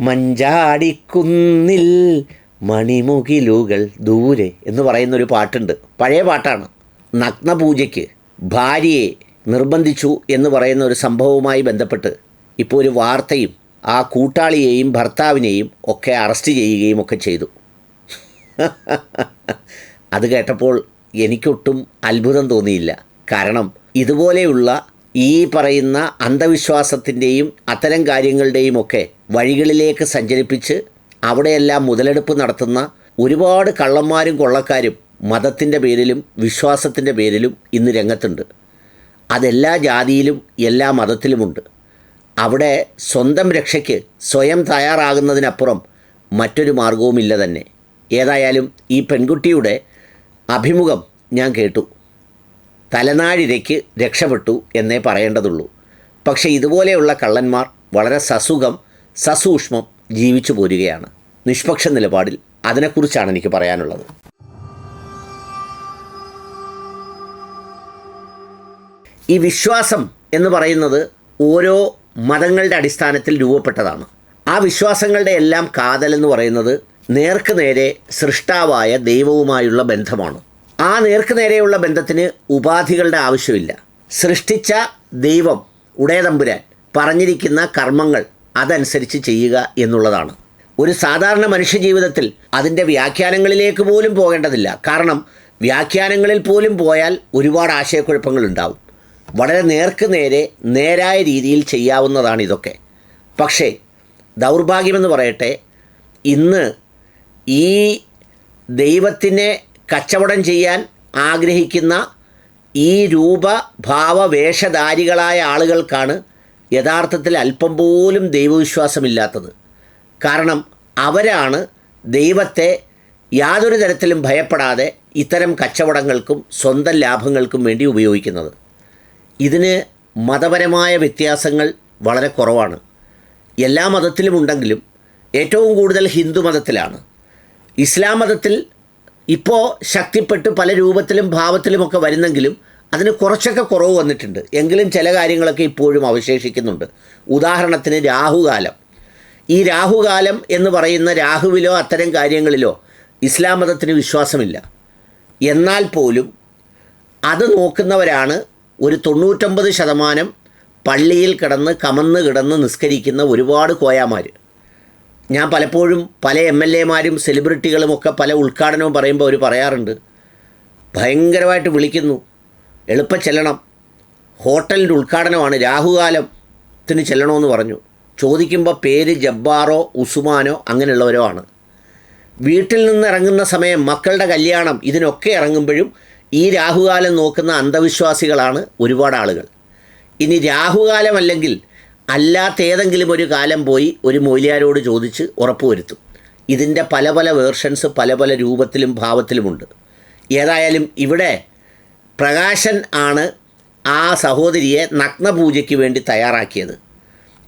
മഞ്ചാടിക്കുന്നിൽ മണിമുകിലുകൾ ദൂരെ എന്ന് പറയുന്ന ഒരു പാട്ടുണ്ട്. പഴയ പാട്ടാണ്. നഗ്നപൂജയ്ക്ക് ഭാര്യയെ നിർബന്ധിച്ചു എന്ന് പറയുന്ന ഒരു സംഭവവുമായി ബന്ധപ്പെട്ട് ഇപ്പോൾ ഒരു വാർത്തയും ആ കൂട്ടാളിയെയും ഭർത്താവിനെയും ഒക്കെ അറസ്റ്റ് ചെയ്യുകയും ഒക്കെ ചെയ്തു. അത് കേട്ടപ്പോൾ എനിക്കൊട്ടും അത്ഭുതം തോന്നിയില്ല. കാരണം ഇതുപോലെയുള്ള ഈ പറയുന്ന അന്ധവിശ്വാസത്തിന്റെയും അത്തരം കാര്യങ്ങളുടെയും ഒക്കെ വഴികളിലേക്ക് സഞ്ചരിപ്പിച്ച് അവിടെയെല്ലാം മുതലെടുപ്പ് നടത്തുന്ന ഒരുപാട് കള്ളന്മാരും കൊള്ളക്കാരും മതത്തിന്റെ പേരിലും വിശ്വാസത്തിന്റെ പേരിലും ഇന്ന് രംഗത്തുണ്ട്. അതെല്ലാ ജാതിയിലും എല്ലാ മതത്തിലുമുണ്ട്. അവിടെ സ്വന്തം രക്ഷയ്ക്ക് സ്വയം തയ്യാറാകുന്നതിനപ്പുറം മറ്റൊരു മാർഗവുമില്ല തന്നെ. ഏതായാലും ഈ പെൺകുട്ടിയുടെ അഭിമുഖം ഞാൻ കേട്ടു. തലനാഴിരയ്ക്ക് രക്ഷപ്പെട്ടു എന്നേ പറയേണ്ടതുള്ളൂ. പക്ഷേ ഇതുപോലെയുള്ള കള്ളന്മാർ വളരെ സസുഖം സസൂക്ഷ്മം ജീവിച്ചു പോരുകയാണ്. നിഷ്പക്ഷ നിലപാടിൽ അതിനെക്കുറിച്ചാണ് എനിക്ക് പറയാനുള്ളത്. ഈ വിശ്വാസം എന്ന് പറയുന്നത് ഓരോ മതങ്ങളുടെ അടിസ്ഥാനത്തിൽ രൂപപ്പെട്ടതാണ്. ആ വിശ്വാസങ്ങളുടെ എല്ലാം കാതൽ എന്ന് പറയുന്നത് നേർക്ക് നേരെ സൃഷ്ടാവായ ദൈവവുമായുള്ള ബന്ധമാണ്. ആ നേർക്കുനേരെയുള്ള ബന്ധത്തിന് ഉപാധികളുടെ ആവശ്യമില്ല. സൃഷ്ടിച്ച ദൈവം ഉടയതമ്പുരാൻ പറഞ്ഞിരിക്കുന്ന കർമ്മങ്ങൾ അതനുസരിച്ച് ചെയ്യുക എന്നുള്ളതാണ്. ഒരു സാധാരണ മനുഷ്യജീവിതത്തിൽ അതിന്റെ വ്യാഖ്യാനങ്ങളിലേക്ക് പോലും പോകേണ്ടതില്ല. കാരണം വ്യാഖ്യാനങ്ങളിൽ പോലും പോയാൽ ഒരുപാട് ആശയക്കുഴപ്പങ്ങൾ ഉണ്ടാവും. വളരെ നേർക്ക് നേരെ നേരായ രീതിയിൽ ചെയ്യാവുന്നതാണ് ഇതൊക്കെ. പക്ഷേ ദൗർഭാഗ്യമെന്ന് പറയട്ടെ ഇന്ന് ഈ ദൈവത്തിനെ കച്ചവടം ചെയ്യാൻ ആഗ്രഹിക്കുന്ന ഈ രൂപ ഭാവ വേഷധാരികളായ ആളുകൾക്കാണ് യഥാർത്ഥത്തിൽ അല്പം പോലും ദൈവവിശ്വാസമില്ലാത്തത്. കാരണം അവരാണ് ദൈവത്തെ യാതൊരു തരത്തിലും ഭയപ്പെടാതെ ഇത്തരം കച്ചവടങ്ങൾക്കും സ്വന്തം ലാഭങ്ങൾക്കും വേണ്ടി ഉപയോഗിക്കുന്നത്. ഇതിന് മതപരമായ വ്യത്യാസങ്ങൾ വളരെ കുറവാണ്. എല്ലാ മതത്തിലും ഉണ്ടെങ്കിലും ഏറ്റവും കൂടുതൽ ഹിന്ദു മതത്തിലാണ്. ഇസ്ലാം മതത്തിൽ ഇപ്പോൾ ശക്തിപ്പെട്ട് പല രൂപത്തിലും ഭാവത്തിലുമൊക്കെ വരുന്നെങ്കിലും അതിന് കുറച്ചൊക്കെ കുറവ് വന്നിട്ടുണ്ട്. എങ്കിലും ചില കാര്യങ്ങളൊക്കെ ഇപ്പോഴും അവശേഷിക്കുന്നുണ്ട്. ഉദാഹരണത്തിന് രാഹുകാലം. ഈ രാഹുകാലം എന്ന് പറയുന്ന രാഹുവിലോ അത്തരം കാര്യങ്ങളിലോ ഇസ്ലാം മതത്തിന് വിശ്വാസമില്ല. എന്നാൽ പോലും അത് നോക്കുന്നവരാണ് ഒരു തൊണ്ണൂറ്റൊമ്പത് ശതമാനം പള്ളിയിൽ കിടന്ന് കമന്ന് കിടന്ന് നിസ്കരിക്കുന്ന ഒരുപാട് കോയാമാർ ഞാൻ പലപ്പോഴും പല എം എൽ എമാരും സെലിബ്രിറ്റികളും ഒക്കെ പല ഉദ്ഘാടനവും പറയുമ്പോൾ അവർ പറയാറുണ്ട്. ഭയങ്കരമായിട്ട് വിളിക്കുന്നു. എളുപ്പം ചെല്ലണം. ഹോട്ടലിന്റെ ഉദ്ഘാടനമാണ്. രാഹുകാലത്തിന് ചെല്ലണമെന്ന് പറഞ്ഞു. ചോദിക്കുമ്പോൾ പേര് ജബ്ബാറോ ഉസുമാനോ അങ്ങനെയുള്ളവരോ ആണ്. വീട്ടിൽ നിന്ന് ഇറങ്ങുന്ന സമയം മക്കളുടെ കല്യാണം ഇതിനൊക്കെ ഇറങ്ങുമ്പോഴും ഈ രാഹുകാലം നോക്കുന്ന അന്ധവിശ്വാസികളാണ് ഒരുപാട് ആളുകൾ. ഇനി രാഹുകാലമല്ലെങ്കിൽ അല്ലാത്ത ഏതെങ്കിലും ഒരു കാലം പോയി ഒരു മൊയിലിയാരോട് ചോദിച്ച് ഉറപ്പുവരുത്തും. ഇതിന്റെ പല പല വേർഷൻസ് പല പല രൂപത്തിലും ഭാവത്തിലുമുണ്ട്. ഏതായാലും ഇവിടെ പ്രകാശൻ ആണ് ആ സഹോദരിയെ നഗ്നപൂജയ്ക്ക് വേണ്ടി തയ്യാറാക്കിയത്.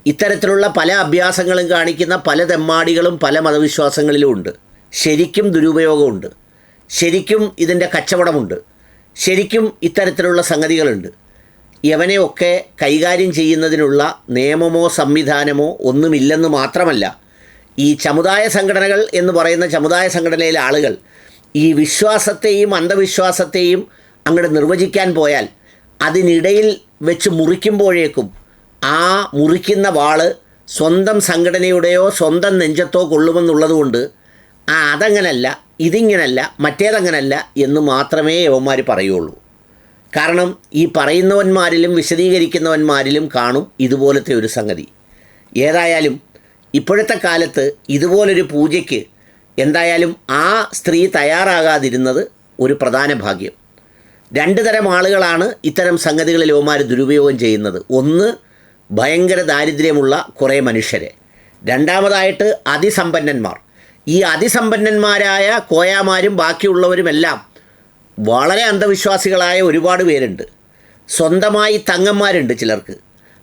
ഇത്തരത്തിലുള്ള പല അഭ്യാസങ്ങളും കാണിക്കുന്ന പല തെമ്മാടികളും പല മതവിശ്വാസങ്ങളിലും ഉണ്ട്. ശരിക്കും ദുരുപയോഗമുണ്ട്. ശരിക്കും ഇതിന്റെ കച്ചവടമുണ്ട്. ശരിക്കും ഇത്തരത്തിലുള്ള സംഗതികളുണ്ട്. യവനെയൊക്കെ കൈകാര്യം ചെയ്യുന്നതിനുള്ള നിയമമോ സംവിധാനമോ ഒന്നുമില്ലെന്ന് മാത്രമല്ല ഈ ചമുദായ സംഘടനകൾ എന്ന് പറയുന്ന ചമുദായ സംഘടനയിലെ ആളുകൾ ഈ വിശ്വാസത്തെയും അന്ധവിശ്വാസത്തെയും അങ്ങോട്ട് നിർവചിക്കാൻ പോയാൽ അതിനിടയിൽ വെച്ച് മുറിക്കുമ്പോഴേക്കും ആ മുറിക്കുന്ന വാൾ സ്വന്തം സംഘടനയുടെയോ സ്വന്തം നെഞ്ചത്തോ കൊള്ളുമെന്നുള്ളതുകൊണ്ട് ആ അതങ്ങനല്ല ഇതിങ്ങനല്ല മറ്റേതങ്ങനല്ല എന്ന് മാത്രമേ യവന്മാർ പറയുള്ളൂ. കാരണം ഈ പറയുന്നവന്മാരിലും വിശദീകരിക്കുന്നവന്മാരിലും കാണും ഇതുപോലത്തെ ഒരു സംഗതി. ഏതായാലും ഇപ്പോഴത്തെ കാലത്ത് ഇതുപോലൊരു പൂജയ്ക്ക് എന്തായാലും ആ സ്ത്രീ തയ്യാറാകാതിരുന്നത് ഒരു പ്രധാന ഭാഗ്യം. രണ്ട് തരം ആളുകളാണ് ഇത്തരം സംഗതികളിൽ ഇവമാർ ദുരുപയോഗം ചെയ്യുന്നത്. ഒന്ന് ഭയങ്കര ദാരിദ്ര്യമുള്ള കുറേ മനുഷ്യരെ. രണ്ടാമതായിട്ട് അതിസമ്പന്നന്മാർ. ഈ അതിസമ്പന്നന്മാരായ കോയാമാരും ബാക്കിയുള്ളവരുമെല്ലാം വളരെ അന്ധവിശ്വാസികളായ ഒരുപാട് പേരുണ്ട്. സ്വന്തമായി തങ്ങന്മാരുണ്ട് ചിലർക്ക്.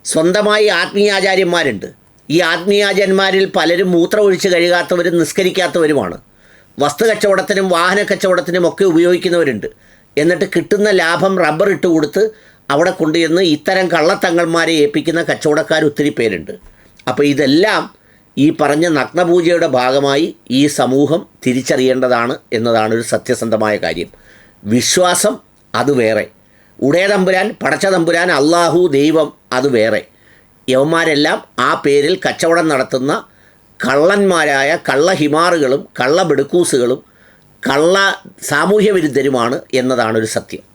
സ്വന്തമായി ആത്മീയാചാര്യന്മാരുണ്ട്. ഈ ആത്മീയാചാര്യന്മാരിൽ പലരും മൂത്രമൊഴിച്ച് കഴുകാത്തവരും നിസ്കരിക്കാത്തവരുമാണ്. വസ്തു കച്ചവടത്തിനും വാഹന കച്ചവടത്തിനും ഒക്കെ ഉപയോഗിക്കുന്നവരുണ്ട്. എന്നിട്ട് കിട്ടുന്ന ലാഭം റബ്ബർ ഇട്ട് കൊടുത്ത് അവിടെ കൊണ്ടുചെന്ന് ഇത്തരം കള്ളത്തങ്ങന്മാരെ ഏൽപ്പിക്കുന്ന കച്ചവടക്കാർ ഒത്തിരി പേരുണ്ട്. അപ്പോൾ ഇതെല്ലാം ഈ പറഞ്ഞ നഗ്നപൂജയുടെ ഭാഗമായി ഈ സമൂഹം തിരിച്ചറിയേണ്ടതാണ് എന്നതാണ് ഒരു സത്യസന്ധമായ കാര്യം. വിശ്വാസം അത് വേറെ. ഉടയ തമ്പുരാൻ പടച്ച തമ്പുരാൻ അള്ളാഹു ദൈവം അത് വേറെ. യവന്മാരെല്ലാം ആ പേരിൽ കച്ചവടം നടത്തുന്ന കള്ളന്മാരായ കള്ള ബെടുക്കൂസുകളും കള്ള സാമൂഹ്യ വിരുദ്ധരുമാണ് എന്നതാണ് ഒരു സത്യം.